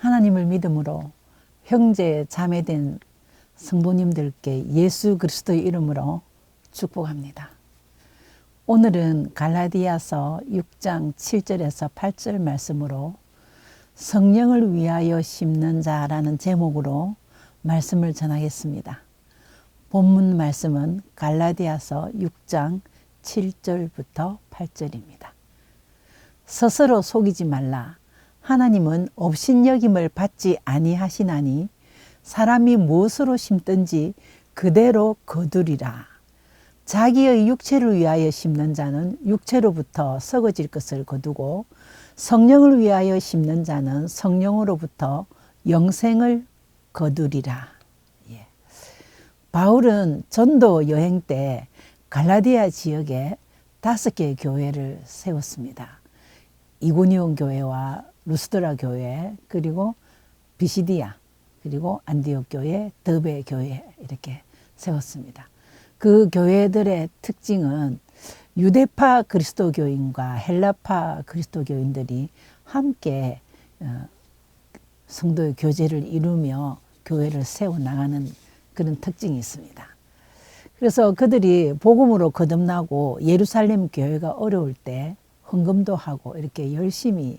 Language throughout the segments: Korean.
하나님을 믿음으로 형제 자매된 성도님들께 예수 그리스도의 이름으로 축복합니다. 오늘은 갈라디아서 6장 7절에서 8절 말씀으로 성령을 위하여 심는 자라는 제목으로 말씀을 전하겠습니다. 본문 말씀은 갈라디아서 6장 7절부터 8절입니다. 스스로 속이지 말라. 하나님은 업신여김을 받지 아니하시나니 사람이 무엇으로 심든지 그대로 거두리라. 자기의 육체를 위하여 심는 자는 육체로부터 썩어질 것을 거두고 성령을 위하여 심는 자는 성령으로부터 영생을 거두리라. 예. 바울은 전도 여행 때 갈라디아 지역에 다섯 개의 교회를 세웠습니다. 이고니온 교회와 루스드라 교회 그리고 비시디아 그리고 안디옥 교회, 더베 교회 이렇게 세웠습니다. 그 교회들의 특징은 유대파 그리스도교인과 헬라파 그리스도교인들이 함께 어, 성도의 교제를 이루며 교회를 세워 나가는 그런 특징이 있습니다. 그래서 그들이 복음으로 거듭나고 예루살렘 교회가 어려울 때 헌금도 하고 이렇게 열심히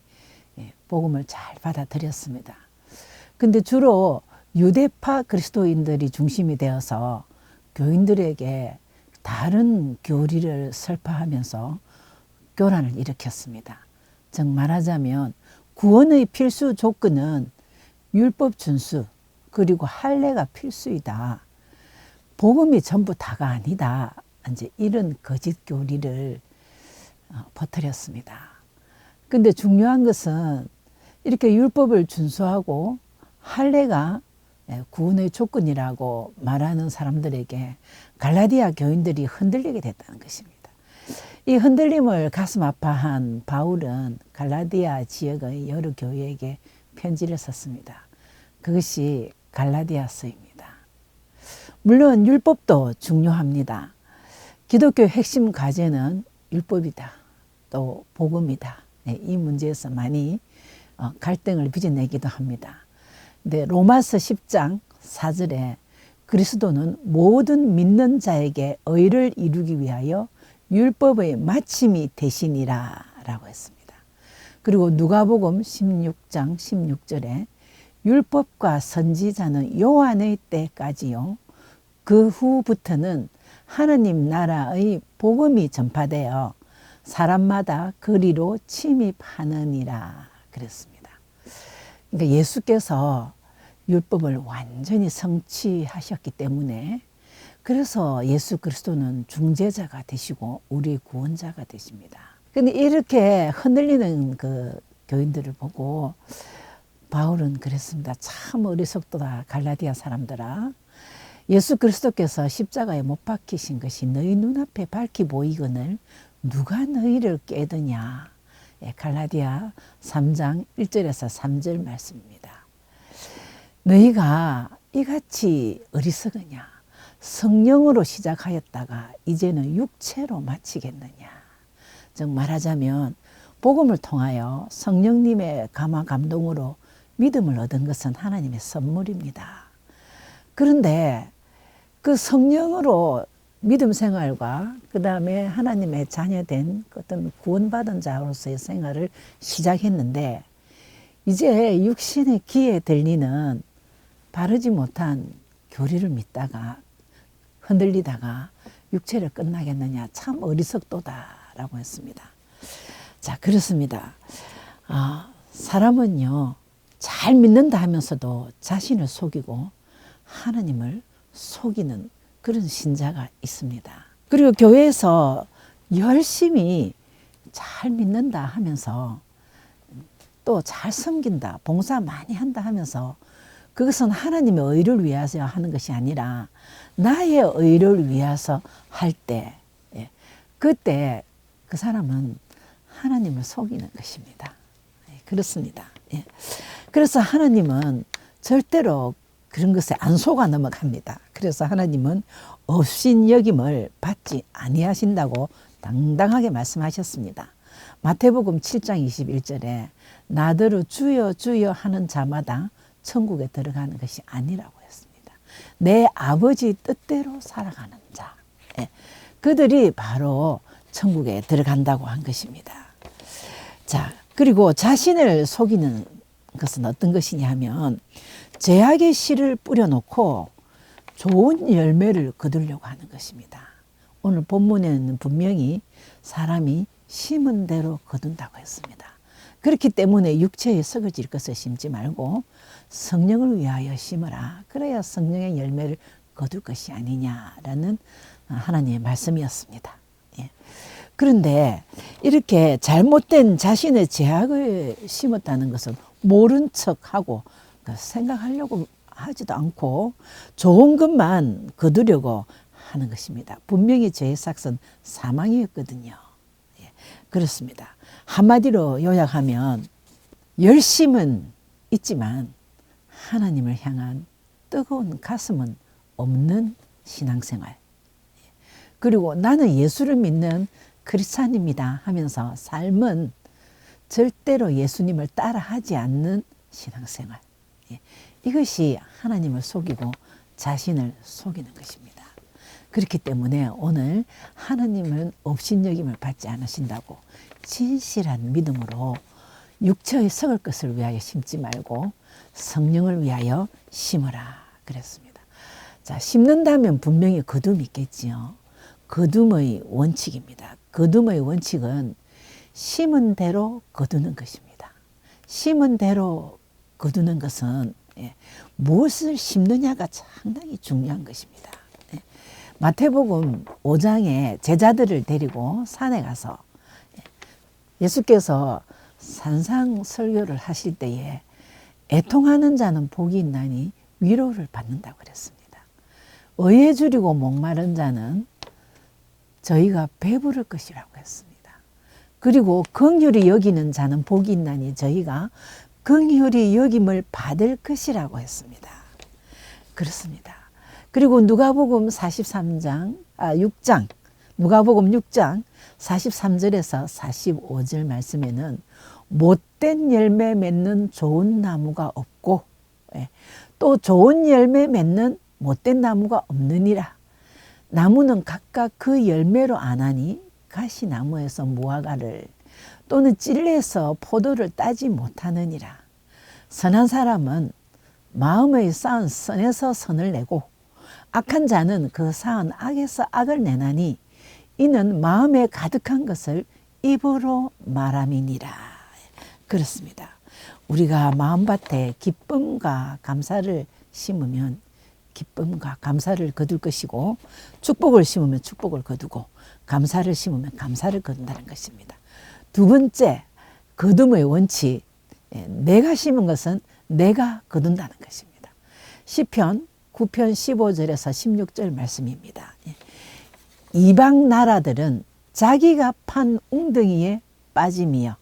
예, 복음을 잘 받아들였습니다. 근데 주로 유대파 그리스도인들이 중심이 되어서 교인들에게 다른 교리를 설파하면서 교란을 일으켰습니다. 즉 말하자면 구원의 필수 조건은 율법 준수 그리고 할례가 필수이다. 복음이 전부 다가 아니다. 이제 이런 거짓 교리를 어, 퍼뜨렸습니다. 근데 중요한 것은 이렇게 율법을 준수하고 할례가 예, 구원의 조건이라고 말하는 사람들에게 갈라디아 교인들이 흔들리게 됐다는 것입니다. 이 흔들림을 가슴 아파한 바울은 갈라디아 지역의 여러 교회에게 편지를 썼습니다. 그것이 갈라디아서입니다. 물론 율법도 중요합니다. 기독교 핵심 과제는 율법이다. 또 복음이다. 네, 이 문제에서 많이 어, 갈등을 빚어내기도 합니다. 근데 로마서 10장 4절에 그리스도는 모든 믿는 자에게 의를 이루기 위하여 율법의 마침이 되시니라 라고 했습니다. 그리고 누가복음 16장 16절에 율법과 선지자는 요한의 때까지요. 그 후부터는 하나님 나라의 복음이 전파되어 사람마다 거리로 침입하느니라 그랬습니다. 그러니까 예수께서 율법을 완전히 성취하셨기 때문에 그래서 예수 그리스도는 중재자가 되시고 우리 구원자가 되십니다. 근데 이렇게 흔들리는 그 교인들을 보고 바울은 그랬습니다. 참 어리석도다 갈라디아 사람들아. 예수 그리스도께서 십자가에 못 박히신 것이 너희 눈앞에 밝히 보이거늘 누가 너희를 깨드냐. 예, 갈라디아 3장 1절에서 3절 말씀입니다. 너희가 이같이 어리석으냐. 성령으로 시작하였다가 이제는 육체로 마치겠느냐. 즉 말하자면 복음을 통하여 성령님의 감화 감동으로 믿음을 얻은 것은 하나님의 선물입니다. 그런데 그 성령으로 믿음 생활과 그 다음에 하나님의 자녀된 어떤 구원받은 자로서의 생활을 시작했는데 이제 육신의 귀에 들리는 바르지 못한 교리를 믿다가 흔들리다가 육체를 끝나겠느냐 참 어리석도다라고 했습니다. 자 그렇습니다. 아, 사람은요 잘 믿는다 하면서도 자신을 속이고 하나님을 속이는 그런 신자가 있습니다. 그리고 교회에서 열심히 잘 믿는다 하면서 또 잘 섬긴다, 봉사 많이 한다 하면서 그것은 하나님의 의를 위해서 하는 것이 아니라 나의 의를 위해서 할 때, 예, 그때 그 사람은 하나님을 속이는 것입니다. 예, 그렇습니다. 예. 그래서 하나님은 절대로 그런 것에 안 속아 넘어갑니다. 그래서 하나님은 없인 여김을 받지 아니하신다고 당당하게 말씀하셨습니다. 마태복음 7장 21절에 나더러 주여 주여 하는 자마다 천국에 들어가는 것이 아니라고 했습니다. 내 아버지 뜻대로 살아가는 자. 예, 그들이 바로 천국에 들어간다고 한 것입니다. 자, 그리고 자신을 속이는 것은 어떤 것이냐 하면 제약의 씨를 뿌려놓고 좋은 열매를 거두려고 하는 것입니다. 오늘 본문에는 분명히 사람이 심은 대로 거둔다고 했습니다. 그렇기 때문에 육체에 썩어질 것을 심지 말고 성령을 위하여 심어라. 그래야 성령의 열매를 거둘 것이 아니냐라는 하나님의 말씀이었습니다. 예. 그런데 이렇게 잘못된 자신의 제약을 심었다는 것은 모른 척하고 그 생각하려고 하지도 않고 좋은 것만 거두려고 하는 것입니다. 분명히 죄의 삭은 사망이었거든요. 예, 그렇습니다. 한마디로 요약하면 열심은 있지만 하나님을 향한 뜨거운 가슴은 없는 신앙생활. 예, 그리고 나는 예수를 믿는 크리스찬입니다 하면서 삶은 절대로 예수님을 따라하지 않는 신앙생활. 예, 이것이 하나님을 속이고 자신을 속이는 것입니다. 그렇기 때문에 오늘 하나님은 업신여김을 받지 않으신다고 진실한 믿음으로 육체의 썩을 것을 위하여 심지 말고 성령을 위하여 심으라 그랬습니다. 자, 심는다면 분명히 거둠이 있겠지요. 거둠의 원칙입니다. 거둠의 원칙은 심은 대로 거두는 것입니다. 심은 대로 거두는 것은 예, 무엇을 심느냐가 상당히 중요한 것입니다. 예, 마태복음 5장에 제자들을 데리고 산에 가서 예, 예수께서 산상 설교를 하실 때에 애통하는 자는 복이 있나니 위로를 받는다고 그랬습니다. 의에 줄이고 목마른 자는 저희가 배부를 것이라고 했습니다. 그리고 긍휼히 여기는 자는 복이 있나니 저희가 긍휼히 여김을 받을 것이라고 했습니다. 그렇습니다. 그리고 누가복음 43장 아 6장 누가복음 6장 43절에서 45절 말씀에는 못된 열매 맺는 좋은 나무가 없고 예, 또 좋은 열매 맺는 못된 나무가 없느니라. 나무는 각각 그 열매로 아나니 가시나무에서 무화과를 또는 찔레에서 포도를 따지 못하느니라. 선한 사람은 마음의 쌓은 선에서 선을 내고 악한 자는 그 쌓은 악에서 악을 내나니 이는 마음에 가득한 것을 입으로 말함이니라. 그렇습니다. 우리가 마음밭에 기쁨과 감사를 심으면 기쁨과 감사를 거둘 것이고 축복을 심으면 축복을 거두고 감사를 심으면 감사를 거둔다는 것입니다. 두 번째, 거둠의 원칙. 예, 내가 심은 것은 내가 거둔다는 것입니다. 시편 9편 15절에서 16절 말씀입니다. 예. 이방 나라들은 자기가 판 웅덩이에 빠짐이여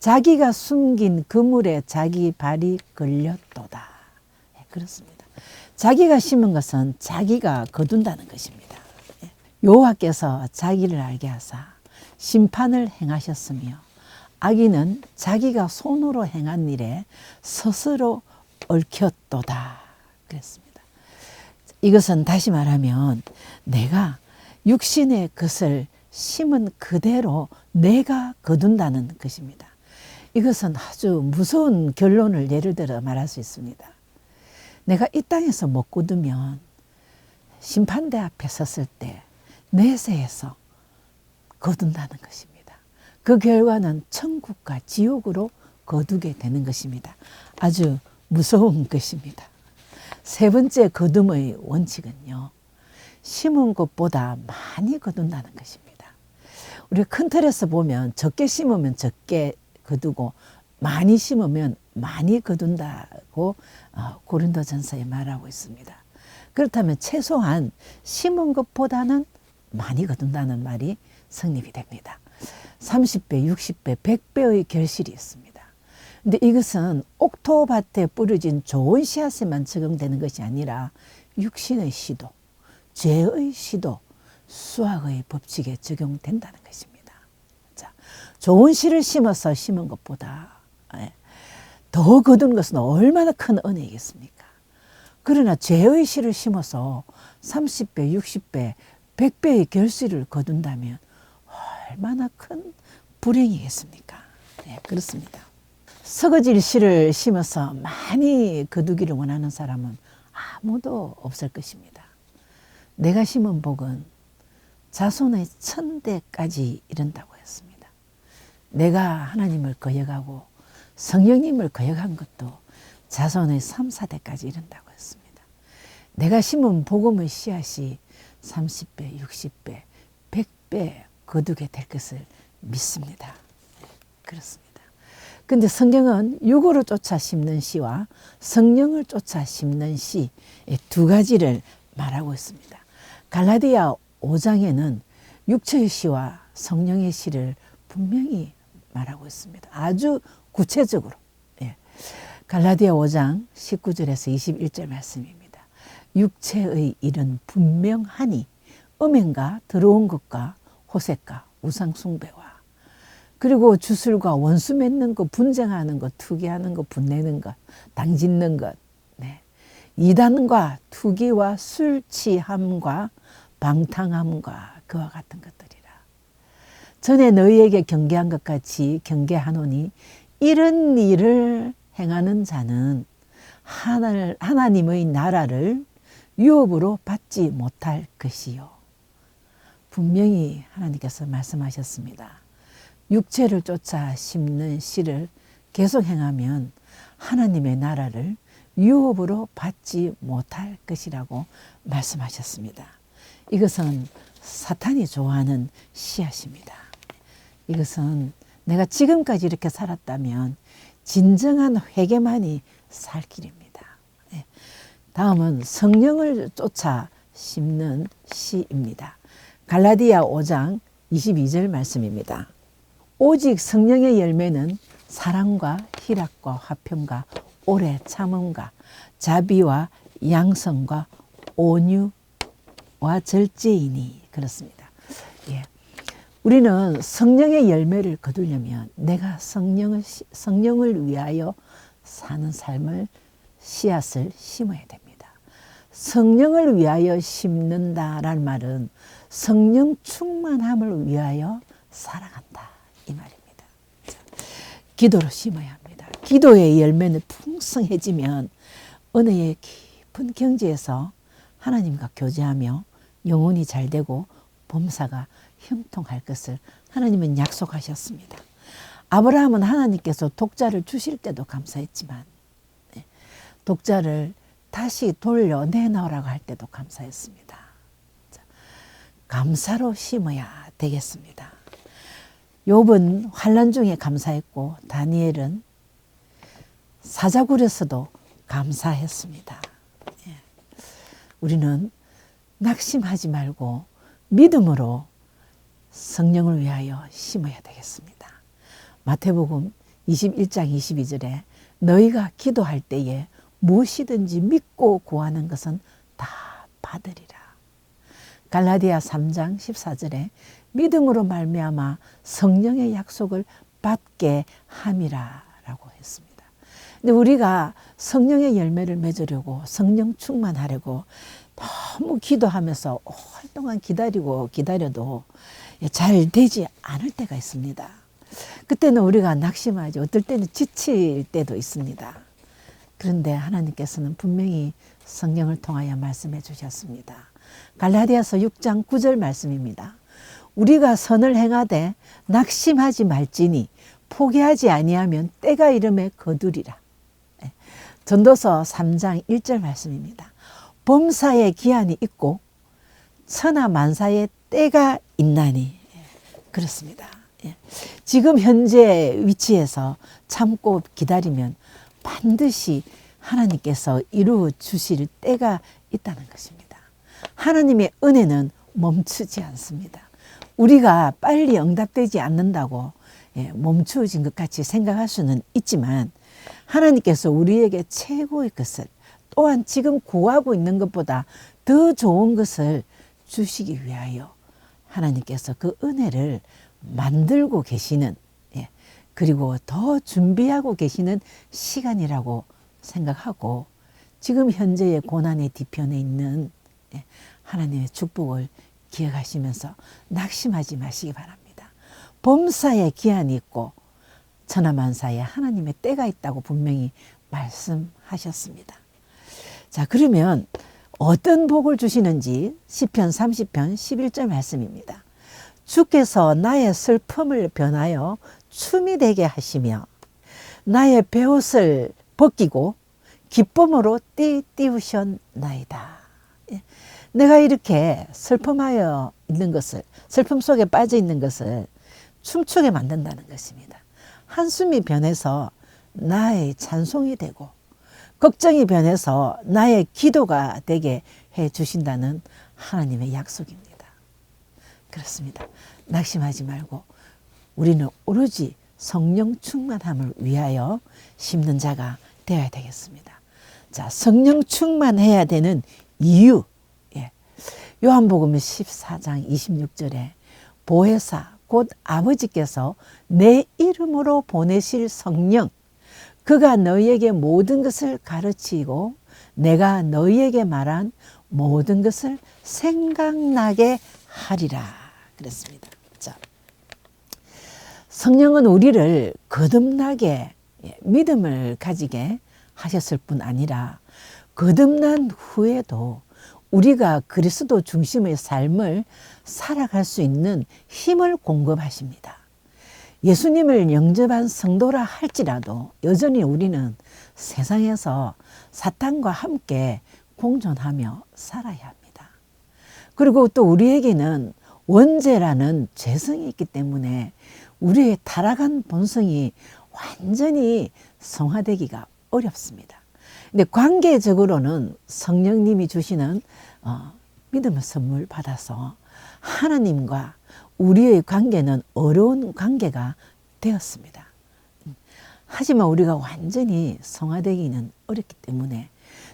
자기가 숨긴 그물에 자기 발이 걸렸도다. 예, 그렇습니다. 자기가 심은 것은 자기가 거둔다는 것입니다. 여호와께서 자기를 알게 하사 심판을 행하셨으며 악인은 자기가 손으로 행한 일에 스스로 얽혔도다 그랬습니다. 이것은 다시 말하면 내가 육신의 것을 심은 그대로 내가 거둔다는 것입니다. 이것은 아주 무서운 결론을 예를 들어 말할 수 있습니다. 내가 이 땅에서 못 거두면 심판대 앞에 섰을 때 내세에서 거둔다는 것입니다. 그 결과는 천국과 지옥으로 거두게 되는 것입니다. 아주 무서운 것입니다. 세 번째 거둠의 원칙은요. 심은 것보다 많이 거둔다는 것입니다. 우리 큰 틀에서 보면 적게 심으면 적게 거두고 많이 심으면 많이 거둔다고 어, 고린도 전서에 말하고 있습니다. 그렇다면 최소한 심은 것보다는 많이 거둔다는 말이 성립이 됩니다. 30배, 60배, 100배의 결실이 있습니다. 근데 이것은 옥토밭에 뿌려진 좋은 씨앗에만 적용되는 것이 아니라 육신의 시도, 죄의 시도, 수학의 법칙에 적용된다는 것입니다. 자, 좋은 씨를 심어서 심은 것보다 예, 더 거둔 것은 얼마나 큰 은혜이겠습니까? 그러나 죄의 씨를 심어서 30배, 60배, 100배의 결실을 거둔다면 얼마나 큰 불행이겠습니까? 네, 그렇습니다. 서거질 씨를 심어서 많이 거두기를 원하는 사람은 아무도 없을 것입니다. 내가 심은 복은 자손의 천대까지 이른다고 했습니다. 내가 하나님을 거역하고 성령님을 거역한 것도 자손의 3, 4대까지 이른다고 했습니다. 내가 심은 복음의 씨앗이 30배, 60배, 100배 거두게 될 것을 믿습니다. 그렇습니다. 근데 성경은 육으로 쫓아 심는 씨와 성령을 쫓아 심는 씨 두 가지를 말하고 있습니다. 갈라디아 5장에는 육체의 씨와 성령의 씨를 분명히 말하고 있습니다. 아주 구체적으로. 예. 갈라디아 5장 19절에서 21절 말씀입니다. 육체의 일은 분명하니 음행과 더러운 것과 호색과 우상숭배와 그리고 주술과 원수 맺는 것, 분쟁하는 것, 투기하는 것, 분내는 것, 당짓는 것, 네. 이단과 투기와 술 취함과 방탕함과 그와 같은 것들이라. 전에 너희에게 경계한 것 같이 경계하노니 이런 일을 행하는 자는 하나님의 나라를 유업으로 받지 못할 것이요. 분명히 하나님께서 말씀하셨습니다. 육체를 쫓아 심는 씨를 계속 행하면 하나님의 나라를 유업으로 받지 못할 것이라고 말씀하셨습니다. 이것은 사탄이 좋아하는 씨앗입니다. 이것은 내가 지금까지 이렇게 살았다면 진정한 회개만이 살 길입니다. 예. 다음은 성령을 쫓아 심는 씨입니다. 갈라디아 5장 22절 말씀입니다. 오직 성령의 열매는 사랑과 희락과 화평과 오래 참음과 자비와 양성과 온유와 절제이니 그렇습니다. 예. 우리는 성령의 열매를 거두려면 내가 성령을 성령을 위하여 사는 삶을 씨앗을 심어야 됩니다. 성령을 위하여 심는다라는 말은 성령 충만함을 위하여 살아간다. 이 말입니다. 기도로 심어야 합니다. 기도의 열매는 풍성해지면 은혜의 깊은 경지에서 하나님과 교제하며 영혼이 잘 되고 범사가 형통할 것을 하나님은 약속하셨습니다. 아브라함은 하나님께서 독자를 주실 때도 감사했지만 네, 독자를 다시 돌려 내놓으라고 할 때도 감사했습니다. 감사로 심어야 되겠습니다. 욥은 환란 중에 감사했고 다니엘은 사자굴에서도 감사했습니다. 예. 우리는 낙심하지 말고 믿음으로 성령을 위하여 심어야 되겠습니다. 마태복음 21장 22절에 너희가 기도할 때에 무엇이든지 믿고 구하는 것은 다 받으리라. 갈라디아 3장 14절에 믿음으로 말미암아 성령의 약속을 받게 함이라라고 했습니다. 근데 우리가 성령의 열매를 맺으려고 성령 충만하려고 너무 기도하면서 오랫동안 기다리고 기다려도 잘 되지 않을 때가 있습니다. 그때는 우리가 낙심하지 어떨 때는 지칠 때도 있습니다. 그런데 하나님께서는 분명히 성령을 통하여 말씀해 주셨습니다. 갈라디아서 6장 9절 말씀입니다. 우리가 선을 행하되 낙심하지 말지니 포기하지 아니하면 때가 이름에 거두리라. 예. 전도서 3장 1절 말씀입니다. 범사의 기한이 있고 천하 만사의 때가 있나니 예. 그렇습니다. 예. 지금 현재 위치에서 참고 기다리면 반드시 하나님께서 이루어 주실 때가 있다는 것입니다. 하나님의 은혜는 멈추지 않습니다. 우리가 빨리 응답되지 않는다고 예, 멈추어진 것 같이 생각할 수는 있지만 하나님께서 우리에게 최고의 것을 또한 지금 구하고 있는 것보다 더 좋은 것을 주시기 위하여 하나님께서 그 은혜를 만들고 계시는 예, 그리고 더 준비하고 계시는 시간이라고 생각하고 지금 현재의 고난의 뒤편에 있는 예, 하나님의 축복을 기억하시면서 낙심하지 마시기 바랍니다. 범사에 기한이 있고 천하만사에 하나님의 때가 있다고 분명히 말씀하셨습니다. 자, 그러면 어떤 복을 주시는지 시편 30편 11절 말씀입니다. 주께서 나의 슬픔을 변하여 춤이 되게 하시며 나의 베옷을 벗기고 기쁨으로 띠 띄우셨나이다. 예. 내가 이렇게 슬픔하여 있는 것을 슬픔 속에 빠져 있는 것을 춤추게 만든다는 것입니다. 한숨이 변해서 나의 찬송이 되고 걱정이 변해서 나의 기도가 되게 해 주신다는 하나님의 약속입니다. 그렇습니다. 낙심하지 말고 우리는 오로지 성령 충만함을 위하여 심는 자가 되어야 되겠습니다. 자, 성령 충만해야 되는 이유. 예. 요한복음 14장 26절에 보혜사 곧 아버지께서 내 이름으로 보내실 성령 그가 너희에게 모든 것을 가르치고 내가 너희에게 말한 모든 것을 생각나게 하리라 그랬습니다. 자, 성령은 우리를 거듭나게 예, 믿음을 가지게 하셨을 뿐 아니라 거듭난 후에도 우리가 그리스도 중심의 삶을 살아갈 수 있는 힘을 공급하십니다. 예수님을 영접한 성도라 할지라도 여전히 우리는 세상에서 사탄과 함께 공존하며 살아야 합니다. 그리고 또 우리에게는 원죄라는 죄성이 있기 때문에 우리의 타락한 본성이 완전히 성화되기가 어렵습니다. 근데 관계적으로는 성령님이 주시는 어, 믿음의 선물 받아서 하나님과 우리의 관계는 어려운 관계가 되었습니다. 하지만 우리가 완전히 성화되기는 어렵기 때문에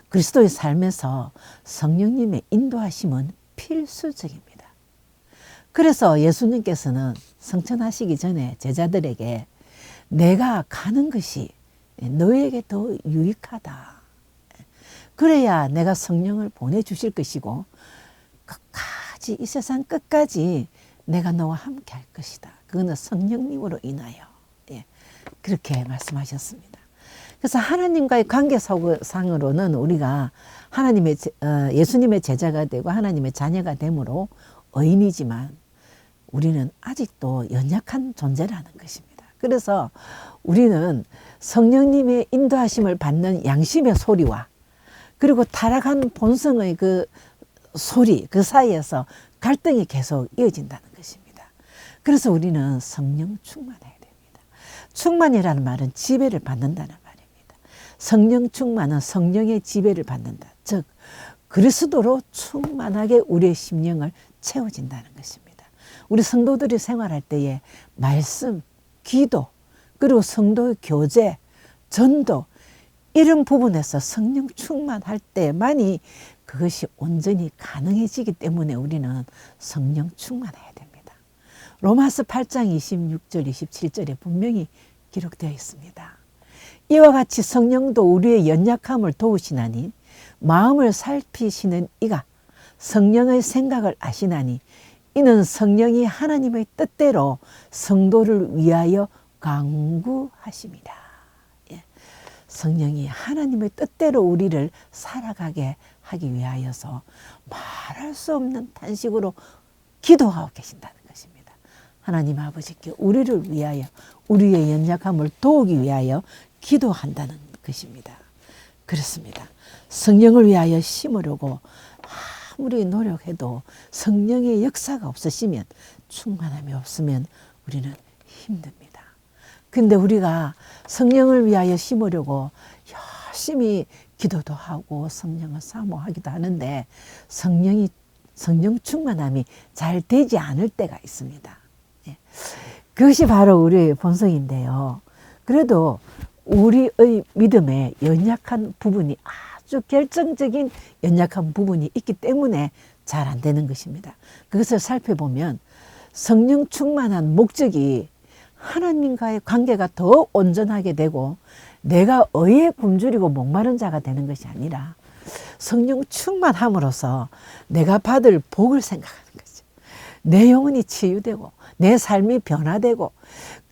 그리스도의 삶에서 성령님의 인도하심은 필수적입니다. 그래서 예수님께서는 성천하시기 전에 제자들에게 내가 가는 것이 너에게 더 유익하다. 그래야 내가 성령을 보내주실 것이고 끝까지 이 세상 끝까지 내가 너와 함께 할 것이다. 그거는 성령님으로 인하여 예, 그렇게 말씀하셨습니다. 그래서 하나님과의 관계상으로는 우리가 하나님의 어, 예수님의 제자가 되고 하나님의 자녀가 되므로 의인이지만 우리는 아직도 연약한 존재라는 것입니다. 그래서 우리는 성령님의 인도하심을 받는 양심의 소리와 그리고 타락한 본성의 그 소리 그 사이에서 갈등이 계속 이어진다는 것입니다. 그래서 우리는 성령 충만해야 됩니다. 충만이라는 말은 지배를 받는다는 말입니다. 성령 충만은 성령의 지배를 받는다. 즉 그리스도로 충만하게 우리의 심령을 채워진다는 것입니다. 우리 성도들이 생활할 때에 말씀, 기도, 그리고 성도의 교제, 전도 이런 부분에서 성령 충만할 때만이 그것이 온전히 가능해지기 때문에 우리는 성령 충만해야 됩니다. 로마서 8장 26절 27절에 분명히 기록되어 있습니다. 이와 같이 성령도 우리의 연약함을 도우시나니 마음을 살피시는 이가 성령의 생각을 아시나니 이는 성령이 하나님의 뜻대로 성도를 위하여 강구하십니다. 예. 성령이 하나님의 뜻대로 우리를 살아가게 하기 위하여서 말할 수 없는 탄식으로 기도하고 계신다는 것입니다. 하나님 아버지께 우리를 위하여 우리의 연약함을 도우기 위하여 기도한다는 것입니다. 그렇습니다. 성령을 위하여 심으려고 아무리 노력해도 성령의 역사가 없으시면 충만함이 없으면 우리는 힘듭니다. 근데 우리가 성령을 위하여 심으려고 열심히 기도도 하고 성령을 사모하기도 하는데 성령이 성령 충만함이 잘 되지 않을 때가 있습니다. 예. 그것이 바로 우리의 본성인데요. 그래도 우리의 믿음에 연약한 부분이 아주 결정적인 연약한 부분이 있기 때문에 잘 안 되는 것입니다. 그것을 살펴보면 성령 충만한 목적이 하나님과의 관계가 더 온전하게 되고 내가 의에 굶주리고 목마른 자가 되는 것이 아니라 성령 충만함으로써 내가 받을 복을 생각하는 거죠. 내 영혼이 치유되고 내 삶이 변화되고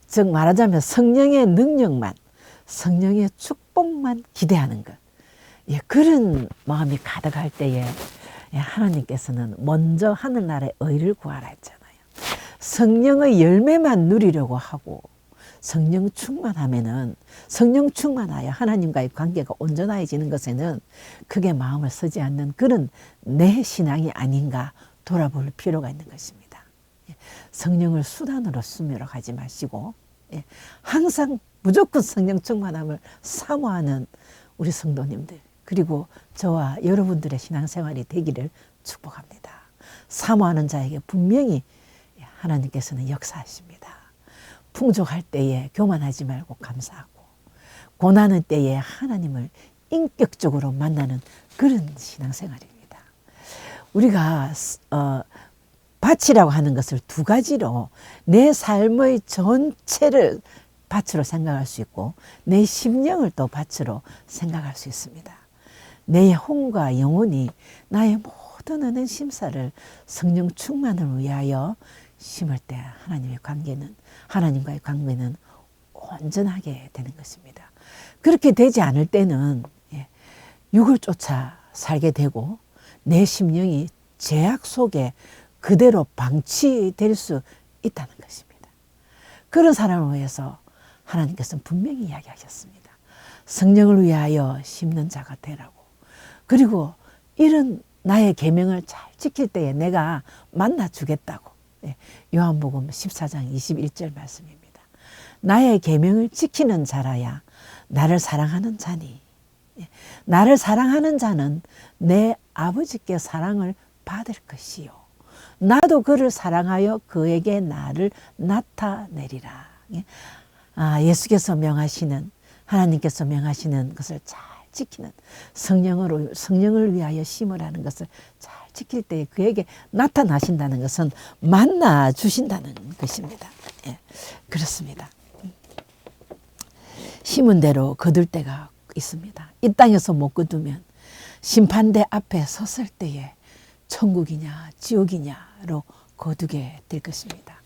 즉 말하자면 성령의 능력만 성령의 축복만 기대하는 것. 예, 그런 마음이 가득할 때에 예, 하나님께서는 먼저 하늘나라의 의를 구하라 했잖아요. 성령의 열매만 누리려고 하고 성령 충만하면은 성령 충만하여 하나님과의 관계가 온전해지는 것에는 크게 마음을 쓰지 않는 그런 내 신앙이 아닌가 돌아볼 필요가 있는 것입니다. 예, 성령을 수단으로 쓰도록 하지 마시고 예, 항상 무조건 성령 충만함을 사모하는 우리 성도님들 그리고 저와 여러분들의 신앙생활이 되기를 축복합니다. 사모하는 자에게 분명히 하나님께서는 역사하십니다. 풍족할 때에 교만하지 말고 감사하고 고난의 때에 하나님을 인격적으로 만나는 그런 신앙생활입니다. 우리가 어, 밭이라고 하는 것을 두 가지로 내 삶의 전체를 밭으로 생각할 수 있고 내 심령을 또 밭으로 생각할 수 있습니다. 내 혼과 영혼이 나의 모든 은혜 심사를 성령 충만을 위하여 심을 때 하나님의 관계는 하나님과의 관계는 온전하게 되는 것입니다. 그렇게 되지 않을 때는 예, 육을 쫓아 살게 되고 내 심령이 제약 속에 그대로 방치될 수 있다는 것입니다. 그런 사람을 위해서 하나님께서는 분명히 이야기하셨습니다. 성령을 위하여 심는 자가 되라고. 그리고 이런 나의 계명을 잘 지킬 때에 내가 만나 주겠다고. 예, 요한복음 14장 21절 말씀입니다. 나의 계명을 지키는 자라야 나를 사랑하는 자니. 예, 나를 사랑하는 자는 내 아버지께 사랑을 받을 것이요. 나도 그를 사랑하여 그에게 나를 나타내리라. 예, 아, 예수께서 명하시는 하나님께서 명하시는 것을 잘 지키는 성령으로 성령을 위하여 심으라는 것을 잘 지킬 때 그에게 나타나신다는 것은 만나 주신다는 것입니다. 예, 그렇습니다. 심은 대로 거둘 때가 있습니다. 이 땅에서 못 거두면 심판대 앞에 섰을 때에 천국이냐 지옥이냐로 거두게 될 것입니다.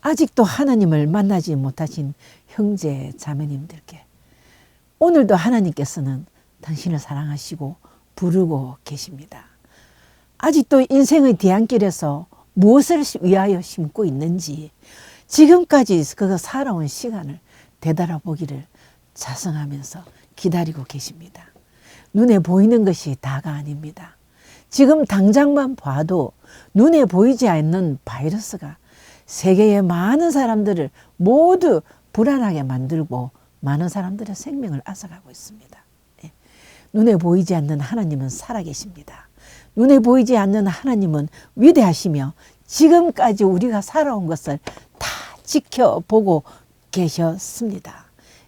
아직도 하나님을 만나지 못하신 형제 자매님들께 오늘도 하나님께서는 당신을 사랑하시고 부르고 계십니다. 아직도 인생의 뒤안길에서 무엇을 위하여 심고 있는지 지금까지 그가 살아온 시간을 되돌아보기를 자성하면서 기다리고 계십니다. 눈에 보이는 것이 다가 아닙니다. 지금 당장만 봐도 눈에 보이지 않는 바이러스가 세계의 많은 사람들을 모두 불안하게 만들고 많은 사람들의 생명을 앗아가고 있습니다. 예. 눈에 보이지 않는 하나님은 살아계십니다. 눈에 보이지 않는 하나님은 위대하시며 지금까지 우리가 살아온 것을 다 지켜보고 계셨습니다.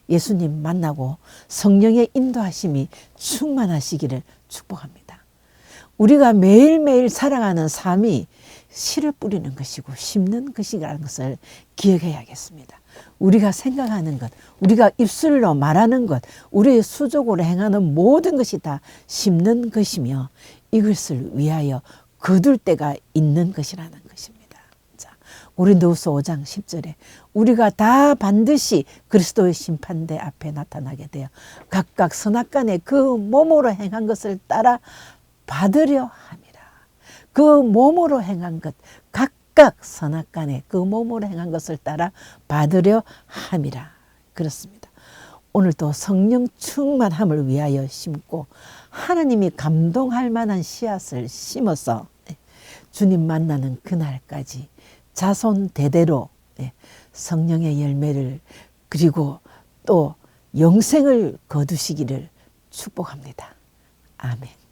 예수님 만나고 성령의 인도하심이 충만하시기를 축복합니다. 우리가 매일매일 살아가는 삶이 씨를 뿌리는 것이고 심는 것이라는 것을 기억해야겠습니다. 우리가 생각하는 것, 우리가 입술로 말하는 것, 우리의 수족으로 행하는 모든 것이 다 심는 것이며 이것을 위하여 거둘 때가 있는 것이라는 것입니다. 자, 고린도후서 5장 10절에 우리가 다 반드시 그리스도의 심판대 앞에 나타나게 되어 각각 선악간에 그 몸으로 행한 것을 따라 받으려 함이라. 그 몸으로 행한 것 각각 선악간에 그 몸으로 행한 것을 따라 받으려 함이라. 그렇습니다. 오늘도 성령 충만함을 위하여 심고 하나님이 감동할 만한 씨앗을 심어서 예, 주님 만나는 그날까지 자손 대대로 예, 성령의 열매를 그리고 또 영생을 거두시기를 축복합니다. 아멘.